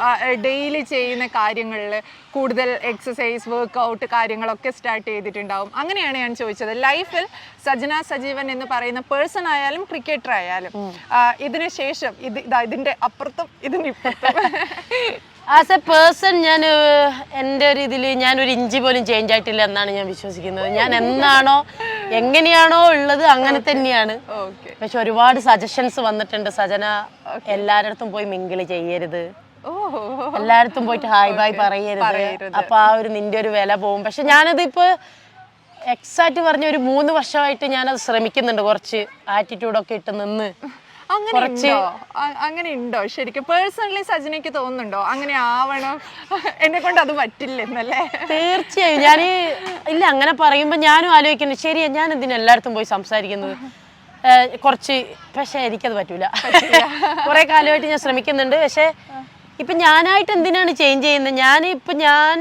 ഡെയിലി ചെയ്യുന്ന കാര്യങ്ങളിൽ കൂടുതൽ എക്സസൈസ് വർക്കൗട്ട് കാര്യങ്ങളൊക്കെ സ്റ്റാർട്ട് ചെയ്തിട്ടുണ്ടാവും. അങ്ങനെയാണ് ഞാൻ ചോദിച്ചത്. ലൈഫിൽ സജന സജീവൻ എന്ന് പറയുന്ന പേഴ്സൺ ആയാലും ക്രിക്കറ്റർ ആയാലും ഇതിന് ശേഷം ഇത് ഇതിന്റെ അപ്പുറത്തും ഇതിന് ഇപ്പുറത്തും. ആസ് എ പേഴ്സൺ ഞാൻ എന്റെ ഒരു ഇതിൽ ഞാൻ ഒരു ഇഞ്ചി പോലും ചേഞ്ച് ആയിട്ടില്ല എന്നാണ് ഞാൻ വിശ്വസിക്കുന്നത്. ഞാൻ എന്നാണോ എങ്ങനെയാണോ ഉള്ളത് അങ്ങനെ തന്നെയാണ്. പക്ഷെ ഒരുപാട് സജഷൻസ് വന്നിട്ടുണ്ട്. സജന എല്ലാരടത്തും പോയി മിങ്കിൾ ചെയ്യരുത്. എല്ലായിടത്തും പോയിട്ട് ഹായ് ബായ് പറയരുത്. അപ്പൊ ആ ഒരു നിന്റെ ഒരു വില പോകും. പക്ഷെ ഞാനത് ഇപ്പൊ എക്സാക്ട് പറഞ്ഞ ഒരു മൂന്ന് വർഷമായിട്ട് ഞാനത് ശ്രമിക്കുന്നുണ്ട് കുറച്ച് ആറ്റിറ്റ്യൂഡൊക്കെ ഇട്ട് നിന്ന്. അങ്ങനെ ഉണ്ടോ അങ്ങനെ ഉണ്ടോ ശരിക്കും പേഴ്സണലി സജിനയ്ക്ക് തോന്നുന്നുണ്ടോ? അങ്ങനെ ആവണം. എന്നെ കൊണ്ട് അത് പറ്റില്ലെന്നല്ലേ? തീർച്ചയായും. ഞാൻ ഇല്ല അങ്ങനെ പറയുമ്പോ ഞാനും ആലോചിക്കുന്നു ശരിയാ ഞാൻ എന്തിനാ എല്ലായിടത്തും പോയി സംസാരിക്കുന്നത്? കുറച്ച് പക്ഷെ എനിക്കത് പറ്റൂല. കുറെ കാലമായിട്ട് ഞാൻ ശ്രമിക്കുന്നുണ്ട് പക്ഷെ ഇപ്പൊ ഞാനായിട്ട് എന്തിനാണ് ചേഞ്ച് ചെയ്യുന്നത്? ഞാൻ ഇപ്പൊ ഞാൻ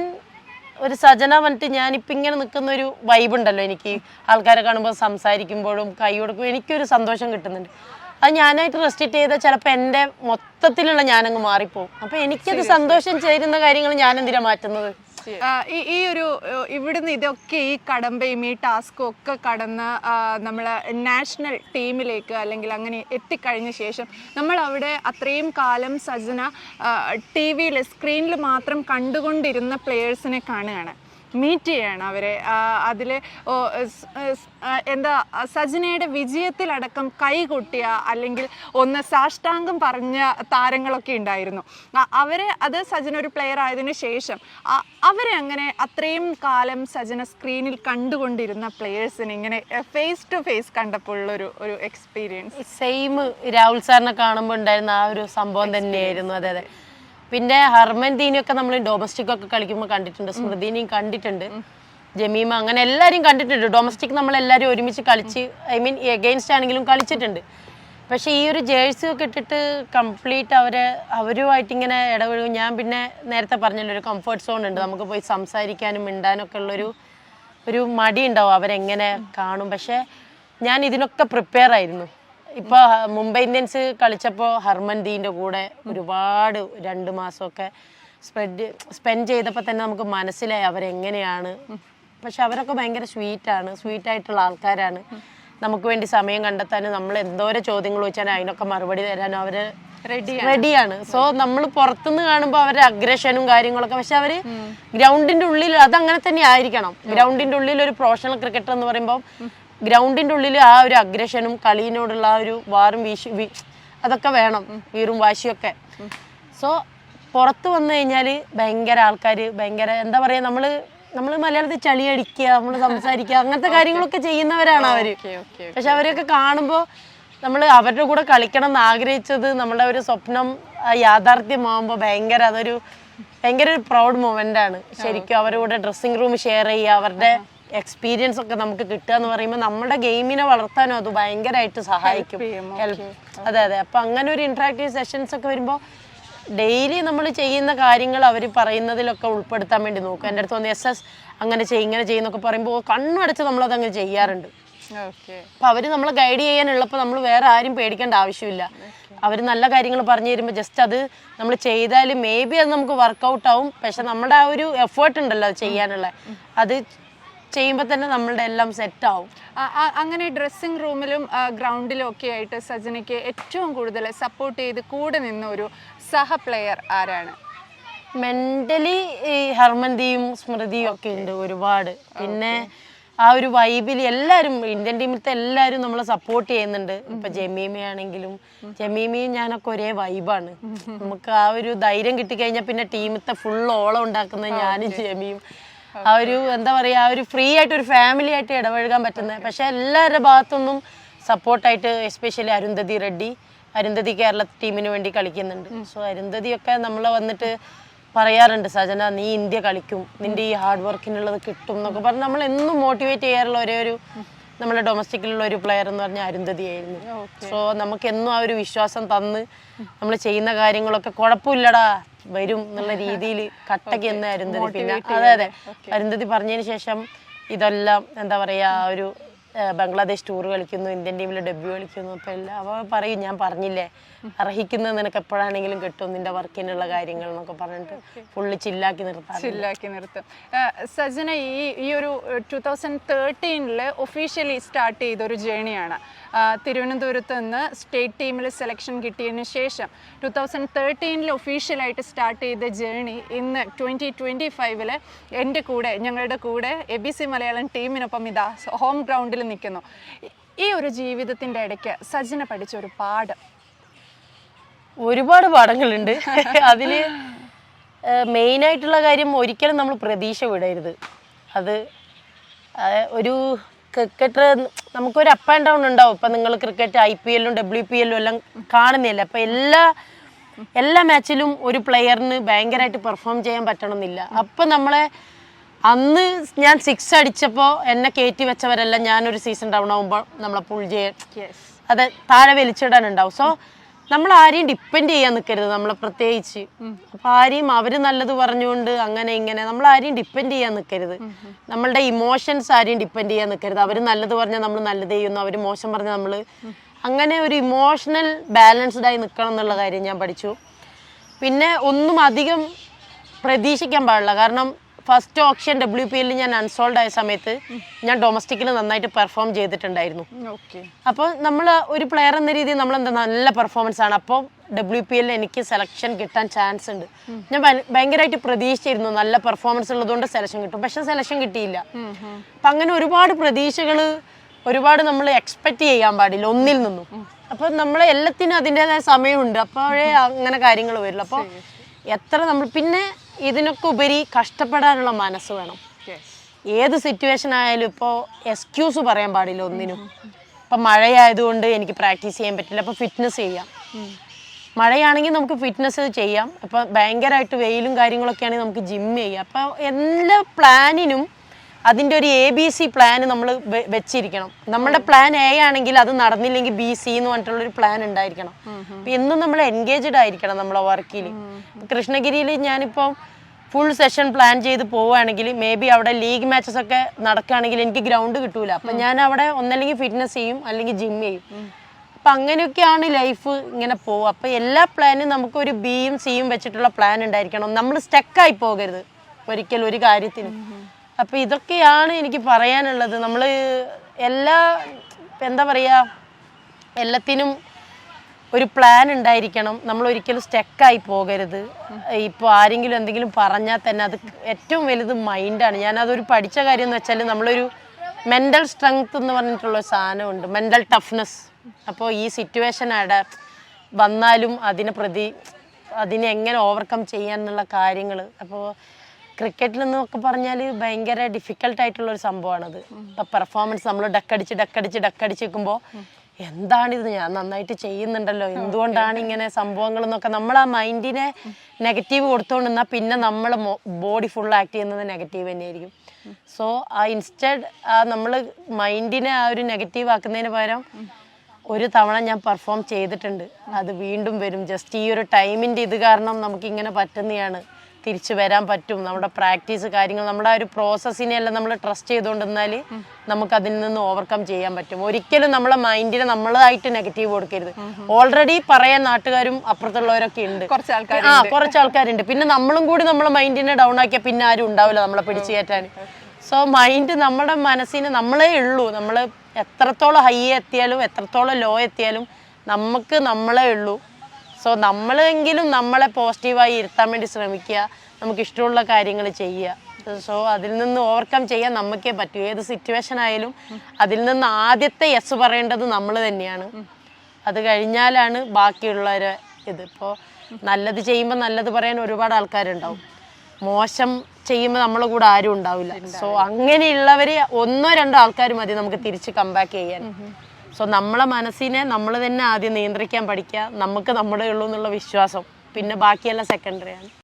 ഒരു സജന വന്നിട്ട് ഞാനിപ്പോ ഇങ്ങനെ നിൽക്കുന്ന ഒരു വൈബ് ഉണ്ടല്ലോ എനിക്ക്. ആൾക്കാരെ കാണുമ്പോൾ സംസാരിക്കുമ്പോഴും കൈ കൊടുക്കുമ്പോൾ എനിക്കൊരു സന്തോഷം കിട്ടുന്നുണ്ട്. അത് ഞാനായിട്ട് റെസ്ട്രിക്ട് ചെയ്താൽ ചിലപ്പോൾ എന്റെ മൊത്തത്തിലുള്ള ഞാനങ്ങ് മാറിപ്പോവും. അപ്പൊ എനിക്കത് സന്തോഷം ചേരുന്ന കാര്യങ്ങൾ ഞാൻ എന്തിനാ മാറ്റുന്നത് ഈ ഒരു ഇവിടുന്ന് ഇതൊക്കെ ഈ കടമ്പയും ഈ ടാസ്കും ഒക്കെ കടന്ന് നമ്മൾ നാഷണൽ ടീമിലേക്ക് അല്ലെങ്കിൽ അങ്ങനെ എത്തിക്കഴിഞ്ഞ ശേഷം നമ്മൾ അവിടെ അത്രയും കാലം സജന ടി വിയിൽ സ്ക്രീനിൽ മാത്രം കണ്ടുകൊണ്ടിരുന്ന പ്ലെയേഴ്സിനെ കാണുകയാണ്. മീറ്റ് ചെയ്യണം അവരെ. അതിൽ എന്താ സജിനയുടെ വിജയത്തിലടക്കം കൈകൊട്ടിയ അല്ലെങ്കിൽ ഒന്ന് സാഷ്ടാംഗം പറഞ്ഞ താരങ്ങളൊക്കെ ഉണ്ടായിരുന്നു. അവരെ അത് സജന ഒരു പ്ലെയർ ആയതിനു ശേഷം അവരെ അങ്ങനെ അത്രയും കാലം സജന സ്ക്രീനിൽ കണ്ടുകൊണ്ടിരുന്ന പ്ലെയേഴ്സിന് ഇങ്ങനെ ഫേസ് ടു ഫേസ് കണ്ടപ്പോഴുള്ളൊരു ഒരു എക്സ്പീരിയൻസ് സെയിം രാഹുൽ സാറിനെ കാണുമ്പോൾ ഉണ്ടായിരുന്ന ആ ഒരു സംഭവം തന്നെയായിരുന്നു. അതെ അതെ. പിന്നെ ഹർമന്ദീനും ഒക്കെ നമ്മൾ ഡൊമസ്റ്റിക് ഒക്കെ കളിക്കുമ്പോൾ കണ്ടിട്ടുണ്ട് സ്മൃതിനെയും കണ്ടിട്ടുണ്ട് ജമീമ അങ്ങനെ എല്ലാവരും കണ്ടിട്ടുണ്ട്. ഡൊമസ്റ്റിക് നമ്മൾ എല്ലാവരും ഒരുമിച്ച് കളിച്ച് ഐ മീൻ എഗെയിൻസ്റ്റ് ആണെങ്കിലും കളിച്ചിട്ടുണ്ട്. പക്ഷേ ഈ ഒരു ജേഴ്സി ഒക്കെ ഇട്ടിട്ട് കംപ്ലീറ്റ് അവരെ അവരുമായിട്ട് ഇങ്ങനെ ഇടപഴകും. ഞാൻ പിന്നെ നേരത്തെ പറഞ്ഞല്ലോ ഒരു കംഫർട്ട് സോൺ ഉണ്ട്. നമുക്ക് പോയി സംസാരിക്കാനും ഒക്കെ ഉള്ളൊരു ഒരു മടി ഉണ്ടാവും അവരെങ്ങനെ കാണും. പക്ഷേ ഞാൻ ഇതിനൊക്കെ പ്രിപ്പയർ ആയിരുന്നു. ഇപ്പോൾ മുംബൈ ഇന്ത്യൻസ് കളിച്ചപ്പോ ഹർമൻദീന്റെ കൂടെ ഒരുപാട് രണ്ട് മാസമൊക്കെ സ്പ്രെഡ് സ്പെൻഡ് ചെയ്തപ്പോൾ തന്നെ നമുക്ക് മനസ്സിലായി അവരെങ്ങനെയാണ്. പക്ഷെ അവരൊക്കെ ഭയങ്കര സ്വീറ്റാണ് ആയിട്ടുള്ള ആൾക്കാരാണ്. നമുക്ക് വേണ്ടി സമയം കണ്ടെത്താനും നമ്മൾ എന്തോരം ചോദ്യങ്ങൾ ചോദിച്ചാലും അതിനൊക്കെ മറുപടി തരാനും അവർ റെഡി റെഡിയാണ് സോ നമ്മൾ പുറത്തുനിന്ന് കാണുമ്പോൾ അവരുടെ അഗ്രഷനും കാര്യങ്ങളൊക്കെ പക്ഷെ അവർ ഗ്രൗണ്ടിന്റെ ഉള്ളിൽ അതങ്ങനെ തന്നെ ആയിരിക്കണം. ഗ്രൗണ്ടിന്റെ ഉള്ളിൽ ഒരു പ്രൊഫഷണൽ ക്രിക്കറ്റർ എന്ന് പറയുമ്പോൾ ഗ്രൗണ്ടിന്റെ ഉള്ളിൽ ആ ഒരു അഗ്രഷനും കളിയിനോടുള്ള ആ ഒരു വാറും വീശി അതൊക്കെ വേണം വീറും വാശിയൊക്കെ. സോ പുറത്ത് വന്നു കഴിഞ്ഞാൽ ഭയങ്കര ആൾക്കാർ ഭയങ്കര എന്താ പറയാ നമ്മൾ നമ്മൾ മലയാളത്തിൽ ചളിയടിക്കുക നമ്മൾ സംസാരിക്കുക അങ്ങനത്തെ കാര്യങ്ങളൊക്കെ ചെയ്യുന്നവരാണ് ഓക്കെ പക്ഷെ അവരെയൊക്കെ കാണുമ്പോൾ നമ്മൾ അവരുടെ കൂടെ കളിക്കണം എന്ന് ആഗ്രഹിച്ചത് നമ്മുടെ ഒരു സ്വപ്നം യാഥാർത്ഥ്യമാകുമ്പോൾ ഭയങ്കര അതൊരു ഭയങ്കര ഒരു പ്രൗഡ് മൊമെന്റ് ആണ്. ശരിക്കും അവരുടെ ഡ്രസ്സിംഗ് റൂം ഷെയർ ചെയ്യുക അവരുടെ എക്സ്പീരിയൻസ് ഒക്കെ നമുക്ക് കിട്ടുക എന്ന് പറയുമ്പോൾ നമ്മുടെ ഗെയിമിനെ വളർത്താനും അത് ഭയങ്കരമായിട്ട് സഹായിക്കും. ഹെൽപ്പ് അതെ അതെ. അപ്പം അങ്ങനെ ഒരു ഇൻട്രാക്റ്റീവ് സെഷൻസ് ഒക്കെ വരുമ്പോൾ ഡെയിലി നമ്മൾ ചെയ്യുന്ന കാര്യങ്ങൾ അവർ പറയുന്നതിലൊക്കെ ഉൾപ്പെടുത്താൻ വേണ്ടി നോക്കും. എന്റെ അടുത്ത് വന്ന് എസ് എസ് അങ്ങനെ ചെയ്യും ഇങ്ങനെ ചെയ്യുന്നൊക്കെ പറയുമ്പോൾ കണ്ണടച്ച് നമ്മളത് അങ്ങനെ ചെയ്യാറുണ്ട് അപ്പം അവർ നമ്മളെ ഗൈഡ് ചെയ്യാനുള്ളപ്പോൾ നമ്മൾ വേറെ ആരും പേടിക്കേണ്ട ആവശ്യമില്ല. അവർ നല്ല കാര്യങ്ങൾ പറഞ്ഞു തരുമ്പോൾ ജസ്റ്റ് അത് നമ്മൾ ചെയ്താൽ മേ ബി അത് നമുക്ക് വർക്കൗട്ട് ആവും. പക്ഷെ നമ്മുടെ ആ ഒരു എഫേർട്ട് ഉണ്ടല്ലോ അത് ചെയ്യാനുള്ള. അത് ചെയ്യുമ്പോൾ തന്നെ നമ്മളുടെ എല്ലാം സെറ്റ് ആവും. അങ്ങനെ ഡ്രസ്സിംഗ് റൂമിലും ഗ്രൗണ്ടിലും ഒക്കെ ആയിട്ട് സജനയ്ക്ക് ഏറ്റവും കൂടുതൽ സപ്പോർട്ട് ചെയ്ത് കൂടെ നിന്ന ഒരു സഹ പ്ലെയർ ആരാണ്? മെന്റലി ഈ ഹർമന്തിയും സ്മൃതിയും ഒക്കെ ഉണ്ട് ഒരുപാട്. പിന്നെ ആ ഒരു വൈബിൽ എല്ലാവരും ഇന്ത്യൻ ടീമിലത്തെ എല്ലാവരും നമ്മളെ സപ്പോർട്ട് ചെയ്യുന്നുണ്ട്. ഇപ്പൊ ജമീമയാണെങ്കിലും ജമീമയും ഞാനൊക്കെ ഒരേ വൈബാണ് നമുക്ക് ആ ഒരു ധൈര്യം കിട്ടിക്കഴിഞ്ഞാൽ പിന്നെ ടീമിലത്തെ ഫുൾ ഓളം ഉണ്ടാക്കുന്നത് ഞാനും ജമിയും ആ ഒരു എന്താ പറയാ ആ ഒരു ഫ്രീ ആയിട്ട് ഒരു ഫാമിലി ആയിട്ട് ഇടപഴകാൻ പറ്റുന്നത് പക്ഷെ എല്ലാവരുടെ ഭാഗത്തുനിന്നും സപ്പോർട്ടായിട്ട് എസ്പെഷ്യലി അരുന്ധതി റെഡ്ഡി അരുന്ധതി കേരള ടീമിന് വേണ്ടി കളിക്കുന്നുണ്ട്. സോ അരുന്ധതി ഒക്കെ നമ്മൾ വന്നിട്ട് പറയാറുണ്ട് സജന നീ ഇന്ത്യ കളിക്കും നിന്റെ ഈ ഹാർഡ് വർക്കിനുള്ളത് കിട്ടും എന്നൊക്കെ പറഞ്ഞ് നമ്മൾ എന്നും മോട്ടിവേറ്റ് ചെയ്യാറുള്ള ഒരേ ഒരു നമ്മുടെ ഡൊമസ്റ്റിക്കിലുള്ള ഒരു പ്ലെയർ എന്ന് പറഞ്ഞാൽ അരുന്ധതി ആയിരുന്നു. സോ നമുക്ക് എന്നും ആ ഒരു വിശ്വാസം തന്ന് നമ്മൾ ചെയ്യുന്ന കാര്യങ്ങളൊക്കെ കുഴപ്പമില്ലടാ വരും എന്നുള്ള രീതിയിൽ കട്ടക്ക് എന്ന് അരുന്ധതി പിന്നെ അതെ അതെ. അരുന്ധതി പറഞ്ഞതിന് ശേഷം ഇതെല്ലാം എന്താ പറയാ ആ ഒരു ബംഗ്ലാദേശ് ടൂർ കളിക്കുന്നു ഇന്ത്യൻ ടീമിൽ ഡെബ്യൂ കളിക്കുന്നു അപ്പോൾ എല്ലാം അവ പറയും ഞാൻ പറഞ്ഞില്ലേ അർഹിക്കുന്നത് നിനക്ക് എപ്പോഴാണെങ്കിലും കിട്ടും നിന്റെ വർക്കിനുള്ള കാര്യങ്ങൾ എന്നൊക്കെ പറഞ്ഞിട്ട് ഫുള്ള് ചില്ലാക്കി നിർത്താം. ചില്ലാക്കി നിർത്തും. സജന ഈ ഈ ഒരു ടു തൗസൻഡ് തേർട്ടീനിൽ ഒഫീഷ്യലി സ്റ്റാർട്ട് ചെയ്ത ഒരു ജേണിയാണ് തിരുവനന്തപുരത്ത് നിന്ന് സ്റ്റേറ്റ് ടീമിൽ സെലക്ഷൻ കിട്ടിയതിന് ശേഷം ടു തൗസൻഡ് തേർട്ടീനിൽ ഒഫീഷ്യലായിട്ട് സ്റ്റാർട്ട് ചെയ്ത ജേണി ഇന്ന് ട്വന്റി ട്വന്റി ഫൈവിൽ എന്റെ കൂടെ ഞങ്ങളുടെ കൂടെ എ ബി സി മലയാളം ടീമിനൊപ്പം ഇതാ ഹോം ഗ്രൗണ്ടിൽ നിൽക്കുന്നു. ഈ- ഈ ഒരു ജീവിതത്തിന്റെ ഇടയ്ക്ക് സജന പഠിച്ച ഒരു പാഠം ഒരുപാട് പാഠങ്ങളുണ്ട്. അതിൽ മെയിൻ ആയിട്ടുള്ള കാര്യം ഒരിക്കലും നമ്മൾ പ്രതീക്ഷ വിടരുത്. അത് ഒരു ക്രിക്കറ്റ് നമുക്കൊരു അപ്പ് ആൻഡ് ഡൗൺ ഉണ്ടാവും. ഇപ്പം നിങ്ങൾ ക്രിക്കറ്റ് ഐ പി എല്ലും ഡബ്ല്യു പി എല്ലും എല്ലാം കാണുന്നില്ല. അപ്പം എല്ലാ എല്ലാ മാച്ചിലും ഒരു പ്ലെയറിന് ഭയങ്കരമായിട്ട് പെർഫോം ചെയ്യാൻ പറ്റണമെന്നില്ല അപ്പം നമ്മളെ അന്ന് ഞാൻ സിക്സ് അടിച്ചപ്പോൾ എന്നെ കയറ്റി വെച്ചവരെല്ലാം ഞാനൊരു സീസൺ ഡൗൺ ആകുമ്പോൾ നമ്മളെ പുൾ ചെയ്യാൻ അതെ അത് താഴെ വലിച്ചിടാനുണ്ടാവും. സോ നമ്മൾ ആരെയും ഡിപ്പെൻഡ് ചെയ്യാൻ നിൽക്കരുത് നമ്മളെ പ്രത്യേകിച്ച്. അപ്പൊ ആരെയും അവർ നല്ലത് പറഞ്ഞുകൊണ്ട് അങ്ങനെ ഇങ്ങനെ നമ്മൾ ആരെയും ഡിപ്പെൻഡ് ചെയ്യാൻ നിൽക്കരുത് നമ്മളുടെ ഇമോഷൻസ് ആരെയും ഡിപ്പെൻഡ് ചെയ്യാൻ നിൽക്കരുത് അവർ നല്ലത് പറഞ്ഞാൽ നമ്മൾ നല്ലത് ചെയ്യുന്നു. അവർ മോശം പറഞ്ഞാൽ നമ്മൾ അങ്ങനെ ഒരു ഇമോഷണൽ ബാലൻസ്ഡ് ആയി നിൽക്കണം എന്നുള്ള കാര്യം ഞാൻ പഠിച്ചു. പിന്നെ ഒന്നും അധികം പ്രതീക്ഷിക്കാൻ പാടില്ല. കാരണം ഫസ്റ്റ് ഓപ്ഷൻ ഡബ്ല്യു പി എല്ലിൽ ഞാൻ അൺസോൾഡ് ആയ സമയത്ത് ഞാൻ ഡൊമസ്റ്റിക്കിൽ നന്നായിട്ട് പെർഫോം ചെയ്തിട്ടുണ്ടായിരുന്നു. അപ്പോൾ നമ്മൾ ഒരു പ്ലെയർ എന്ന രീതിയിൽ നമ്മൾ എന്താ നല്ല പെർഫോമൻസ് ആണ്. അപ്പോൾ ഡബ്ല്യു പി എല്ലിൽ എനിക്ക് സെലക്ഷൻ കിട്ടാൻ ചാൻസ് ഉണ്ട്. ഞാൻ ഭയ- ഭയങ്കരമായിട്ട് പ്രതീക്ഷിച്ചിരുന്നു. നല്ല പെർഫോമൻസ് ഉള്ളതുകൊണ്ട് സെലക്ഷൻ കിട്ടും. പക്ഷെ സെലക്ഷൻ കിട്ടിയില്ല. അപ്പം അങ്ങനെ ഒരുപാട് പ്രതീക്ഷകൾ ഒരുപാട് നമ്മൾ എക്സ്പെക്ട് ചെയ്യാൻ പാടില്ല. ഒന്നിൽ നിന്നും. അപ്പോൾ നമ്മൾ എല്ലാത്തിനും അതിന്റെതായ സമയമുണ്ട്. അപ്പോഴേ അങ്ങനെ കാര്യങ്ങൾ വരുള്ളൂ. അപ്പോൾ എത്ര നമ്മൾ പിന്നെ ഇതിനൊക്കെ ഉപരി കഷ്ടപ്പെടാനുള്ള മനസ്സ് വേണം. ഏത് സിറ്റുവേഷൻ ആയാലും ഇപ്പോൾ എക്സ്ക്യൂസ് പറയാൻ പാടില്ല ഒന്നിനും. ഇപ്പം മഴയായതുകൊണ്ട് എനിക്ക് പ്രാക്ടീസ് ചെയ്യാൻ പറ്റില്ല. അപ്പോൾ ഫിറ്റ്നസ് ചെയ്യാം. മഴയാണെങ്കിൽ നമുക്ക് ഫിറ്റ്നസ് ചെയ്യാം. അപ്പോൾ ഭയങ്കരമായിട്ട് വെയിലും കാര്യങ്ങളൊക്കെ ആണെങ്കിൽ നമുക്ക് ജിം ചെയ്യാം. അപ്പോൾ എല്ലാ പ്ലാനിനും അതിന്റെ ഒരു എ ബി സി പ്ലാൻ നമ്മൾ വെച്ചിരിക്കണം. നമ്മുടെ പ്ലാൻ എ ആണെങ്കിൽ അത് നടന്നില്ലെങ്കിൽ ബി സി എന്ന് പറഞ്ഞിട്ടുള്ളൊരു പ്ലാൻ ഉണ്ടായിരിക്കണം. അപ്പം എന്നും നമ്മൾ എൻഗേജ്ഡ് ആയിരിക്കണം നമ്മളെ വർക്കിൽ കൃഷ്ണഗിരിയിൽ ഞാനിപ്പം ഫുൾ സെഷൻ പ്ലാൻ ചെയ്ത് പോവുകയാണെങ്കിൽ മേ ബി അവിടെ ലീഗ് മാച്ചസ് ഒക്കെ നടക്കുകയാണെങ്കിൽ എനിക്ക് ഗ്രൗണ്ട് കിട്ടൂല. അപ്പം ഞാൻ അവിടെ ഒന്നല്ലെങ്കിൽ ഫിറ്റ്നസ് ചെയ്യും അല്ലെങ്കിൽ ജിം ചെയ്യും. അപ്പം അങ്ങനെയൊക്കെയാണ് ലൈഫ് ഇങ്ങനെ പോവുക. അപ്പം എല്ലാ പ്ലാനും നമുക്ക് നമുക്കൊരു ബിയും സിയും വെച്ചിട്ടുള്ള പ്ലാൻ ഉണ്ടായിരിക്കണം. നമ്മൾ സ്റ്റക്കായി പോകരുത്. ഒരിക്കലും ഒരു കാര്യത്തിനും. അപ്പം ഇതൊക്കെയാണ് എനിക്ക് പറയാനുള്ളത്. നമ്മൾ എല്ലാ എന്താ പറയാ എല്ലാത്തിനും ഒരു പ്ലാൻ ഉണ്ടായിരിക്കണം. നമ്മൾ ഒരിക്കലും സ്റ്റക്കായി പോകരുത്. ഇപ്പോൾ ആരെങ്കിലും എന്തെങ്കിലും പറഞ്ഞാൽ തന്നെ അത് ഏറ്റവും വലുത് മൈൻഡാണ് ഞാനതൊരു പഠിച്ച കാര്യം എന്ന് വെച്ചാൽ നമ്മളൊരു മെന്റൽ സ്ട്രെങ്ത് എന്ന് പറഞ്ഞിട്ടുള്ള സാധനം സാധനമുണ്ട്. മെന്റൽ ടഫ്നെസ് അപ്പോൾ ഈ സിറ്റുവേഷൻ അവിടെ വന്നാലും അതിനെ പ്രതി അതിനെ എങ്ങനെ ഓവർകം ചെയ്യാന്നുള്ള കാര്യങ്ങൾ അപ്പോൾ ക്രിക്കറ്റിൽ എന്നൊക്കെ പറഞ്ഞാൽ ഭയങ്കര ഡിഫിക്കൽട്ട് ആയിട്ടുള്ള ഒരു സംഭവമാണത്. ഇപ്പൊ പെർഫോമൻസ് നമ്മൾ ഡക്കടിച്ച് ഡക്കടിച്ച് ഡക്കടിച്ച് നിൽക്കുമ്പോൾ എന്താണിത്? ഞാൻ നന്നായിട്ട് ചെയ്യുന്നുണ്ടല്ലോ. എന്തുകൊണ്ടാണ് ഇങ്ങനെ സംഭവങ്ങൾ എന്നൊക്കെ നമ്മൾ ആ മൈൻഡിനെ നെഗറ്റീവ് കൊടുത്തോണ്ട് നിന്നാൽ പിന്നെ നമ്മൾ ബോഡി ഫുൾ ആക്ട് ചെയ്യുന്നത് നെഗറ്റീവ് തന്നെയായിരിക്കും. സോ ആ ഇൻസ്റ്റഡ് ആ നമ്മൾ മൈൻഡിനെ ആ ഒരു നെഗറ്റീവ് ആക്കുന്നതിന് പകരം ഒരു തവണ ഞാൻ പെർഫോം ചെയ്തിട്ടുണ്ട്. അത് വീണ്ടും വരും. ജസ്റ്റ് ഈ ഒരു ടൈമിന്റെ ഇത് കാരണം നമുക്കിങ്ങനെ പറ്റുന്നതാണ്. തിരിച്ചു വരാൻ പറ്റും. നമ്മുടെ പ്രാക്ടീസ് കാര്യങ്ങൾ നമ്മുടെ ആ ഒരു പ്രോസസ്സിനെ എല്ലാം നമ്മൾ ട്രസ്റ്റ് ചെയ്തുകൊണ്ടിരുന്നാൽ നമുക്ക് അതിൽ നിന്ന് ഓവർകം ചെയ്യാൻ പറ്റും. ഒരിക്കലും നമ്മളെ മൈൻഡിനെ നമ്മളായിട്ട് നെഗറ്റീവ് കൊടുക്കരുത്. ഓൾറെഡി പറയാൻ നാട്ടുകാരും അപ്പുറത്തുള്ളവരൊക്കെ ഉണ്ട്. ആ കുറച്ച് ആൾക്കാരുണ്ട്. പിന്നെ നമ്മളും കൂടി നമ്മളെ മൈൻഡിനെ ഡൗൺ ആക്കിയാൽ പിന്നെ ആരും ഉണ്ടാവില്ല നമ്മളെ പിടിച്ചു കയറ്റാൻ. സോ മൈൻഡ് നമ്മുടെ മനസ്സിന് നമ്മളേ ഉള്ളൂ. നമ്മൾ എത്രത്തോളം ഹൈ എത്തിയാലും എത്രത്തോളം ലോ എത്തിയാലും നമുക്ക് നമ്മളേ ഉള്ളൂ. സോ നമ്മളെങ്കിലും നമ്മളെ പോസിറ്റീവായി ഇരുത്താൻ വേണ്ടി ശ്രമിക്കുക നമുക്ക് ഇഷ്ടമുള്ള കാര്യങ്ങൾ ചെയ്യുക. സോ അതിൽ നിന്ന് ഓവർകം ചെയ്യാൻ നമുക്കേ പറ്റൂ. ഏത് സിറ്റുവേഷൻ ആയാലും അതിൽ നിന്ന് ആദ്യത്തെ യെസ് പറയേണ്ടത് നമ്മൾ തന്നെയാണ്. അത് കഴിഞ്ഞാലാണ് ബാക്കിയുള്ളവരെ ഇത്. ഇപ്പോൾ നല്ലത് ചെയ്യുമ്പോൾ നല്ലത് പറയാൻ ഒരുപാട് ആൾക്കാരുണ്ടാവും. മോശം ചെയ്യുമ്പോൾ നമ്മളെ കൂടെ ആരും ഉണ്ടാവില്ല. സോ അങ്ങനെയുള്ളവർ ഒന്നോ രണ്ടോ ആൾക്കാർ മതി നമുക്ക് തിരിച്ച് കംബാക്ക് ചെയ്യാൻ. സോ നമ്മളെ മനസ്സിനെ നമ്മൾ തന്നെ ആദ്യം നിയന്ത്രിക്കാൻ പഠിക്കുക. നമുക്ക് നമ്മുടെ ഉള്ളൂ എന്നുള്ള വിശ്വാസം. പിന്നെ ബാക്കിയെല്ലാം സെക്കൻഡറി ആണ്.